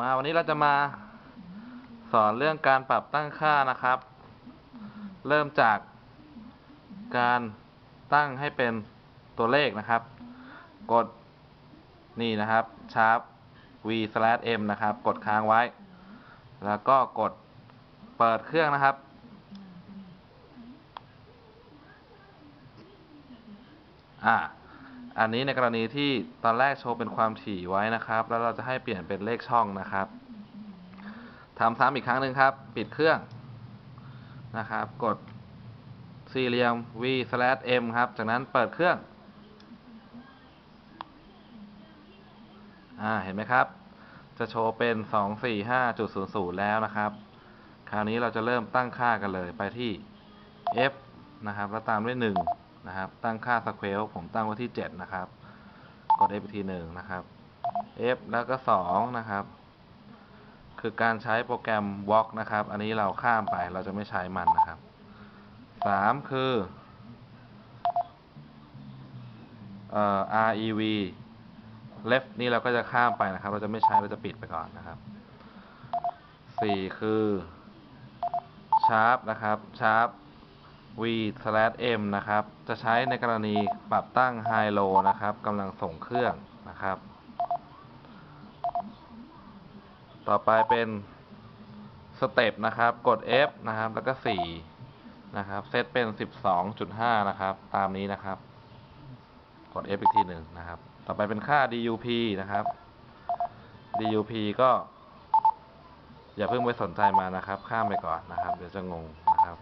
มาวันนี้เราจะมาสอนเรื่องการปรับตั้งค่านะครับ เริ่มจากการตั้งให้เป็นตัวเลขนะครับ กดนี่นะครับ sharp v slash m นะครับ กดค้างไว้ แล้วก็กดเปิดเครื่องนะครับ อ่า อันนี้ในกรณีที่ตอนแรกโชว์เป็นความถี่ไว้นะครับ แล้วเราจะให้เปลี่ยนเป็นเลขช่องนะครับทำซ้ำอีกครั้งหนึ่งครับ ปิดเครื่องนะครับ กดสี่เหลี่ยม v slash m ครับ จากนั้นเปิดเครื่อง อ่า เห็นไหมครับ จะโชว์เป็น 245.00 แล้วนะครับ คราวนี้เราจะเริ่มตั้งค่ากันเลยไปที่ f นะครับ แล้วตามด้วย 1 นะครับ ตั้งค่า square ผมตั้งไว้ที่ 7 นะครับ กด f อีกทีหนึ่งนะครับ f แล้วก็ 2 นะครับ คือการใช้โปรแกรม walk นะครับ อันนี้เราข้ามไปเราจะไม่ใช้มันนะครับ 3 คือเอ่อ rev left นี่เราก็จะข้ามไปนะครับ เราจะไม่ใช้เราจะปิดไปก่อนนะครับ 4 คือ sharp นะครับ sharp v slash m นะครับ จะใช้ในกรณีปรับตั้ง high low นะครับกำลังส่งเครื่องนะครับ ต่อไปเป็น step นะครับ กด F นะครับ แล้วก็ 4 นะครับ เซตเป็น 12.5 นะครับ ตามนี้นะครับ กด F อีกทีหนึ่งนะครับ ต่อไปเป็นค่า DUP นะครับ DUP ก็ อย่าเพิ่งไปสนใจมานะครับ ข้ามไปก่อนนะครับ เดี๋ยวจะงงนะครับ